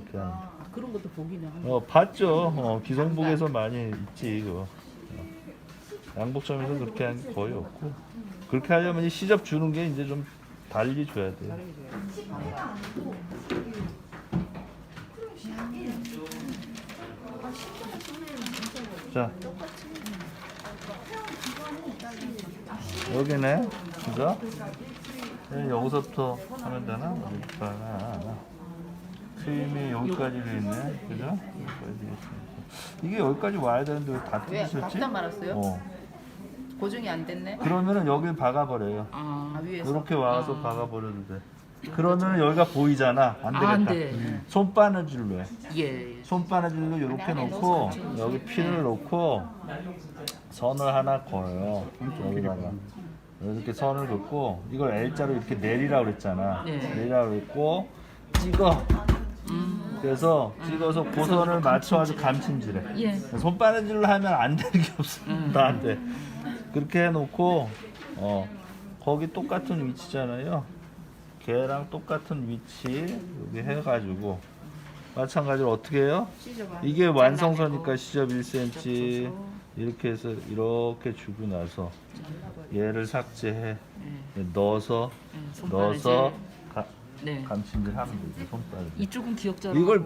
하는. 아, 그런 것도 보기는. 어 봤죠. 어, 기성복에서 많이 있지 그거. 어. 양복점에서 그렇게 한 게 거의 없고 그렇게 하려면 이 시접 주는 게 이제 좀 달리 줘야 돼. 자 여기네 그죠? 네, 여기서부터 하면 되나? 여기부터 하나. 트임이 여기까지 돼 있네. 그죠? 여기까지 돼 있으니까. 이게 여기까지 와야 되는데 왜 다 왜 뜯으셨지? 박다 말았어요? 어. 고정이 안 됐네. 그러면은 여길 박아버려요. 아, 위에서. 이렇게 와서 박아버려도 돼. 그러면 여기가 보이잖아. 안 되겠다. 아, 안 돼. 손바느질로 해. 예. 손바느질로 이렇게 놓고 여기 피를 놓고 선을 하나 걸어요. 여기다가 이렇게 선을 긋고 이걸 L자로 이렇게 내리라 그랬잖아. 네. 내리라 그랬고 찍어. 음. 그래서 찍어서 고선을 맞춰가지고 감침질해. 예. 손바느질로 하면 안 되는 게 없어. 음. 나한테. 그렇게 해놓고 어 거기 똑같은 위치잖아요. 걔랑 똑같은 위치 여기 해가지고 마찬가지로 어떻게 해요? 이게 완성선이니까 잘라내고. 시접 1cm 접촉서. 이렇게 해서 이렇게 주고 나서 얘를 삭제해 예. 넣어서 예, 손바느질. 넣어서 가, 네. 감침질 하면 되지 손바느질. 이쪽은 기억자로. 이걸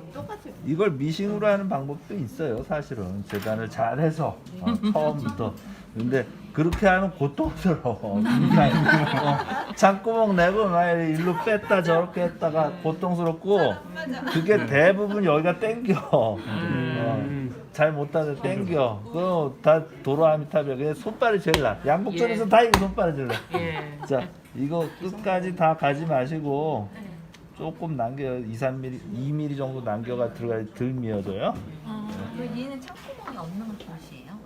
이걸 미싱으로 하는 방법도 있어요 사실은. 재단을 잘해서. 어, 처음부터. 근데 그렇게 하면 고통스러워. 어, 장구멍 내고 막 일로 뺐다 저렇게 했다가 고통스럽고 그게 대부분 여기가 땡겨. 어, 잘 못하는 땡겨. 그다 도로 아미타벽에 손발이 제일 나. 양복점에서 예. 다 이거 손발이 제일 나. 예. 자, 이거 끝까지 다 가지 마시고 조금 남겨 2, 3mm, 2mm 정도 남겨가 들어가 덜 미어져요. 그 얘는 창구멍이 없는 옷이에요 원래?